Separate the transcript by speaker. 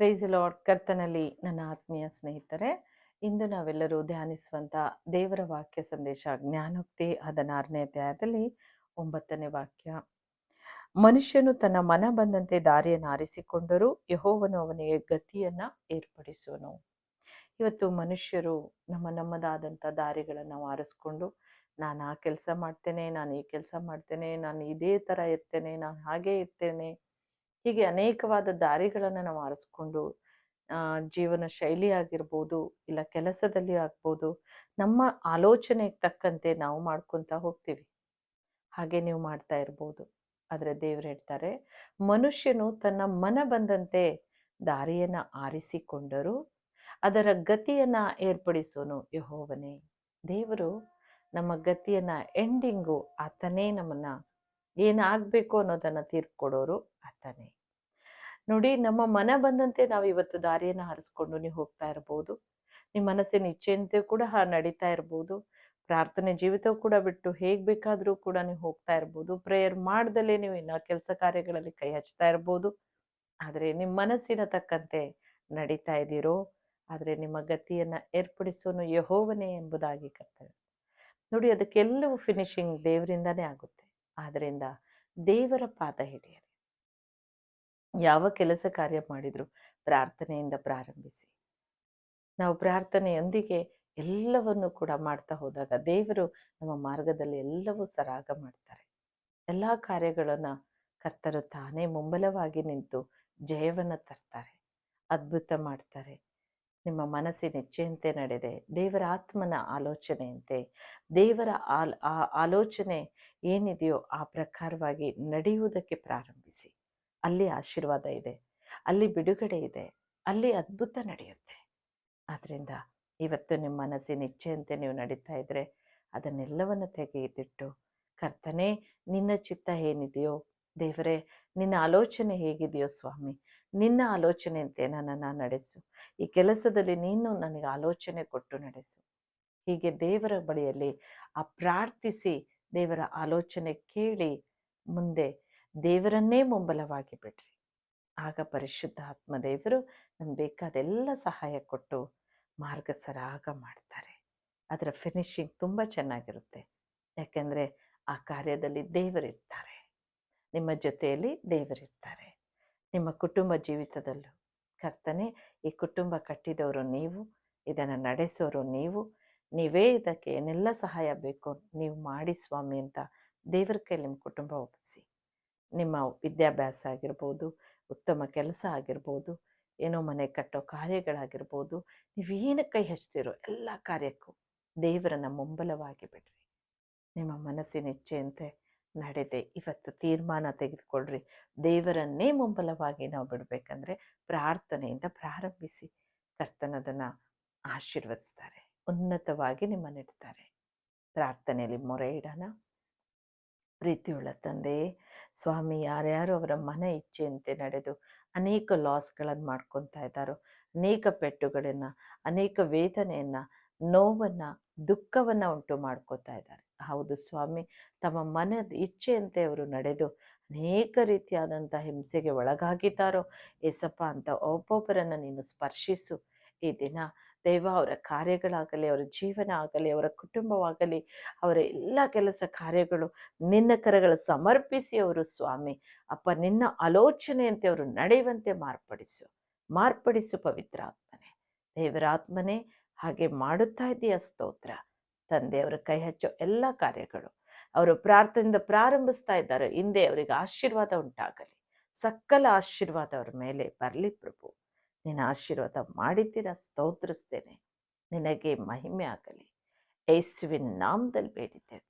Speaker 1: Price lord ಕರ್ತನಲ್ಲಿ ನನ್ನ ಆತ್ಮೀಯ ಸ್ನೇಹಿತರೆ, ಇಂದು ನಾವೆಲ್ಲರೂ ಧ್ಯಾನಿಸುವಂತ ದೇವರ ವಾಕ್ಯ ಸಂದೇಶ ಜ್ಞಾನೋಕ್ತಿ ಹದಿನಾರನೇ ಅಧ್ಯಾಯದಲ್ಲಿ ಒಂಬತ್ತನೇ ವಾಕ್ಯ. ಮನುಷ್ಯನು ತನ್ನ ಮನ ಬಂದಂತೆ ದಾರಿಯನ್ನು ಆರಿಸಿಕೊಂಡರೂ ಯಹೋವನು ಅವನಿಗೆ ಗತಿಯನ್ನು ಏರ್ಪಡಿಸುವನು. ಇವತ್ತು ಮನುಷ್ಯರು ನಮ್ಮ ನಮ್ಮದಾದಂಥ ದಾರಿಗಳನ್ನು ಆರಿಸ್ಕೊಂಡು, ನಾನು ಆ ಕೆಲಸ ಮಾಡ್ತೇನೆ, ನಾನು ಈ ಕೆಲಸ ಮಾಡ್ತೇನೆ, ನಾನು ಇದೇ ಥರ ಇರ್ತೇನೆ, ನಾನು ಹಾಗೇ ಇರ್ತೇನೆ ಹೀಗೆ ಅನೇಕವಾದ ದಾರಿಗಳನ್ನು ನಾವು ಆರಿಸ್ಕೊಂಡು ಜೀವನ ಶೈಲಿ ಆಗಿರ್ಬೋದು ಇಲ್ಲ ಕೆಲಸದಲ್ಲಿ ಆಗ್ಬೋದು, ನಮ್ಮ ಆಲೋಚನೆಗೆ ತಕ್ಕಂತೆ ನಾವು ಮಾಡ್ಕೊತಾ ಹೋಗ್ತೀವಿ. ಹಾಗೆ ನೀವು ಮಾಡ್ತಾ ಇರ್ಬೋದು. ಆದರೆ ದೇವ್ರು ಹೇಳ್ತಾರೆ, ಮನುಷ್ಯನು ತನ್ನ ಮನ ಬಂದಂತೆ ದಾರಿಯನ್ನ ಆರಿಸಿಕೊಂಡರು ಅದರ ಗತಿಯನ್ನ ಏರ್ಪಡಿಸೋನು ಯಹೋವನೇ. ದೇವರು ನಮ್ಮ ಗತಿಯನ್ನ, ಎಂಡಿಂಗು ಆತನೇ ನಮ್ಮನ್ನು ಏನಾಗಬೇಕು ಅನ್ನೋದನ್ನ ತೀರ್ಕೊಡೋರು ಆತನೇ. ನೋಡಿ ನಮ್ಮ ಮನ ಬಂದಂತೆ ನಾವು ಇವತ್ತು ದಾರಿಯನ್ನು ಹರಿಸ್ಕೊಂಡು ನೀವು ಹೋಗ್ತಾ ಇರ್ಬೋದು. ನಿಮ್ಮ ಮನಸ್ಸಿನ ಇಚ್ಛೆಯಂತೆ ಕೂಡ ನಡೀತಾ ಇರ್ಬೋದು. ಪ್ರಾರ್ಥನೆ ಜೀವಿತ ಕೂಡ ಬಿಟ್ಟು ಹೇಗೆ ಬೇಕಾದರೂ ಕೂಡ ನೀವು ಹೋಗ್ತಾ ಇರ್ಬೋದು. ಪ್ರೇಯರ್ ಮಾಡ್ದಲೇ ನೀವು ಇನ್ನು ಕೆಲಸ ಕಾರ್ಯಗಳಲ್ಲಿ ಕೈ ಹಚ್ತಾ ಇರ್ಬೋದು. ಆದರೆ ನಿಮ್ಮ ಮನಸ್ಸಿನ ತಕ್ಕಂತೆ ನಡೀತಾ ಇದ್ದೀರೋ, ಆದರೆ ನಿಮ್ಮ ಗತಿಯನ್ನ ಏರ್ಪಡಿಸೋನು ಯಹೋವನೇ ಎಂಬುದಾಗಿ ಕರ್ತವ್ಯ. ನೋಡಿ, ಅದಕ್ಕೆಲ್ಲವೂ ಫಿನಿಶಿಂಗ್ ದೇವರಿಂದನೇ ಆಗುತ್ತೆ. ಆದ್ದರಿಂದ ದೇವರ ಪಾದ ಹಿಡಿಯಿರಿ. ಯಾವ ಕೆಲಸ ಕಾರ್ಯ ಮಾಡಿದ್ರು ಪ್ರಾರ್ಥನೆಯಿಂದ ಪ್ರಾರಂಭಿಸಿ. ನಾವು ಪ್ರಾರ್ಥನೆಯೊಂದಿಗೆ ಎಲ್ಲವನ್ನು ಕೂಡ ಮಾಡ್ತಾ ಹೋದಾಗ ದೇವರು ನಮ್ಮ ಮಾರ್ಗದಲ್ಲಿ ಎಲ್ಲವೂ ಸರಾಗ ಮಾಡ್ತಾರೆ. ಎಲ್ಲ ಕಾರ್ಯಗಳನ್ನ ಕರ್ತರು ತಾನೇ ಮುಂಬಲವಾಗಿ ನಿಂತು ಜಯವನ್ನು ತರ್ತಾರೆ, ಅದ್ಭುತ ಮಾಡ್ತಾರೆ. ನಿಮ್ಮ ಮನಸ್ಸಿನ ಇಚ್ಛೆಯಂತೆ ನಡೆದೆ, ದೇವರ ಆತ್ಮನ ಆಲೋಚನೆಯಂತೆ, ದೇವರ ಆಲ್ ಆಲೋಚನೆ ಏನಿದೆಯೋ ಆ ಪ್ರಕಾರವಾಗಿ ನಡೆಯುವುದಕ್ಕೆ ಪ್ರಾರಂಭಿಸಿ. ಅಲ್ಲಿ ಆಶೀರ್ವಾದ ಇದೆ, ಅಲ್ಲಿ ಬಿಡುಗಡೆ ಇದೆ, ಅಲ್ಲಿ ಅದ್ಭುತ ನಡೆಯುತ್ತೆ. ಆದ್ದರಿಂದ ಇವತ್ತು ನಿಮ್ಮ ಮನಸ್ಸಿನ ಇಚ್ಛೆಯಂತೆ ನೀವು ನಡೀತಾ ಇದ್ರೆ ಅದನ್ನೆಲ್ಲವನ್ನು ತೆಗೆದಿಟ್ಟು ಕರ್ತನೇ, ನಿನ್ನ ಚಿತ್ತ ಏನಿದೆಯೋ, ದೇವರೇ, ನಿನ್ನ ಆಲೋಚನೆ ಹೇಗಿದೆಯೋ ಸ್ವಾಮಿ, ನಿನ್ನ ಆಲೋಚನೆಯಂತೆ ನನ್ನನ್ನು ನಡೆಸು. ಈ ಕೆಲಸದಲ್ಲಿ ನೀನು ನನಗೆ ಆಲೋಚನೆ ಕೊಟ್ಟು ನಡೆಸು. ಹೀಗೆ ದೇವರ ಬಳಿಯಲ್ಲಿ ಆ ಪ್ರಾರ್ಥಿಸಿ ದೇವರ ಆಲೋಚನೆ ಕೇಳಿ ಮುಂದೆ ದೇವರನ್ನೇ ಮುಂಬಲವಾಗಿ ಬಿಡ್ರಿ. ಆಗ ಪರಿಶುದ್ಧ ಆತ್ಮ ದೇವರು ನಮ್ಗೆ ಬೇಕಾದೆಲ್ಲ ಸಹಾಯ ಕೊಟ್ಟು ಮಾರ್ಗ ಸರಾಗ ಮಾಡ್ತಾರೆ. ಅದರ ಫಿನಿಶಿಂಗ್ ತುಂಬ ಚೆನ್ನಾಗಿರುತ್ತೆ. ಯಾಕೆಂದರೆ ಆ ಕಾರ್ಯದಲ್ಲಿ ದೇವರಿರ್ತಾರೆ. ನಿಮ್ಮ ಜೊತೆಯಲ್ಲಿ ದೇವರಿರ್ತಾರೆ. ನಿಮ್ಮ ಕುಟುಂಬ ಜೀವಿತದಲ್ಲೂ ಕರ್ತನೆ, ಈ ಕುಟುಂಬ ಕಟ್ಟಿದವರು ನೀವು, ಇದನ್ನು ನಡೆಸೋರು ನೀವು, ನೀವೇ ಇದಕ್ಕೆ ಏನೆಲ್ಲ ಸಹಾಯ ಬೇಕು ನೀವು ಮಾಡಿ ಸ್ವಾಮಿ ಅಂತ ದೇವರ ಕೈಲಿ ನಿಮ್ಮ ಕುಟುಂಬ ಒಪ್ಪಿಸಿ. ನಿಮ್ಮ ವಿದ್ಯಾಭ್ಯಾಸ ಆಗಿರ್ಬೋದು, ಉತ್ತಮ ಕೆಲಸ ಆಗಿರ್ಬೋದು, ಏನೋ ಮನೆ ಕಟ್ಟೋ ಕಾರ್ಯಗಳಾಗಿರ್ಬೋದು ನೀವೇನು ಕೈ ಹಚ್ತಿರೋ ಎಲ್ಲ ಕಾರ್ಯಕ್ಕೂ ದೇವರನ್ನ ಮುಂಬಲವಾಗಿ ಬಿಡ್ರಿ. ನಿಮ್ಮ ಮನಸ್ಸಿನ ಇಚ್ಛೆಯಂತೆ ನಡೆದೆ. ಇವತ್ತು ತೀರ್ಮಾನ ತೆಗೆದುಕೊಳ್ಳ್ರಿ ದೇವರನ್ನೇ ಮುಂಬಲವಾಗಿ ನಾವು ಬಿಡಬೇಕಂದ್ರೆ ಪ್ರಾರ್ಥನೆಯಿಂದ ಪ್ರಾರಂಭಿಸಿ. ಕರ್ತನದನ್ನು ಆಶೀರ್ವದಿಸ್ತಾರೆ. ಉನ್ನತವಾಗಿ ನಿಮ್ಮನ್ನಿಡ್ತಾರೆ ಪ್ರಾರ್ಥನೆಯಲ್ಲಿ ಮೊರೆ ಇಡೋಣ. ಪ್ರೀತಿಯುಳ್ಳ ತಂದೆ, ಸ್ವಾಮಿ ಯಾರ್ಯಾರು ಅವರ ಮನ ಇಚ್ಛೆಯಂತೆ ನಡೆದು ಅನೇಕ ಲಾಸ್ಗಳನ್ನು ಮಾಡ್ಕೊತಾ ಇದ್ದಾರೋ, ಅನೇಕ ಪೆಟ್ಟುಗಳನ್ನು, ಅನೇಕ ವೇದನೆಯನ್ನು, ನೋವನ್ನು, ದುಃಖವನ್ನು ಉಂಟು ಮಾಡ್ಕೋತಾ ಇದ್ದಾರೆ. ಹೌದು ಸ್ವಾಮಿ, ತಮ್ಮ ಮನದ ಇಚ್ಛೆಯಂತೆ ಅವರು ನಡೆದು ಅನೇಕ ರೀತಿಯಾದಂಥ ಹಿಂಸೆಗೆ ಒಳಗಾಗಿದ್ದಾರೋ, ಏಸಪ್ಪ ಅಂತ ಒಬ್ಬೊಬ್ಬರನ್ನು ನೀನು ಸ್ಪರ್ಶಿಸು. ಈ ದಿನ ದೈವ ಅವರ ಕಾರ್ಯಗಳಾಗಲಿ, ಅವರ ಜೀವನ ಆಗಲಿ ಅವರ ಕುಟುಂಬವಾಗಲಿ, ಅವರ ಎಲ್ಲ ಕೆಲಸ ಕಾರ್ಯಗಳು ನಿನ್ನ ಕರಗಳ ಸಮರ್ಪಿಸಿ ಅವರು ಸ್ವಾಮಿ. ಅಪ್ಪ, ನಿನ್ನ ಆಲೋಚನೆಯಂತೆ ಅವರು ನಡೆಯುವಂತೆ ಮಾರ್ಪಡಿಸು. ಮಾರ್ಪಡಿಸು ಪವಿತ್ರ ಆತ್ಮನೆ. ದೇವರ ಆತ್ಮನೇ, ಹಾಗೆ ಮಾಡುತ್ತಾ ಇದೆಯಾ ಸ್ತೋತ್ರ. ತಂದೆಯವರ ಕೈ ಹಚ್ಚೋ ಎಲ್ಲ ಕಾರ್ಯಗಳು. ಅವರು ಪ್ರಾರ್ಥನೆಯಿಂದ ಪ್ರಾರಂಭಿಸ್ತಾ ಇದ್ದಾರೆ. ಹಿಂದೆ ಅವರಿಗೆ ಆಶೀರ್ವಾದ ಉಂಟಾಗಲಿ. ಸಕಲ ಆಶೀರ್ವಾದ ಅವರ ಮೇಲೆ ಬರಲಿ ಪ್ರಭು. ನಿನ್ನ ಆಶೀರ್ವಾದ ಮಾಡಿದ್ದೀರ? ಸ್ತೋತ್ರಿಸ್ತೇನೆ. ನಿನಗೆ ಮಹಿಮೆ ಆಗಲಿ ಯೇಸುವಿನ ನಾಮದಲ್ಲಿ ಬೇಡಿದ್ದೆ ತಂದೆ ಆಮೇಲೆ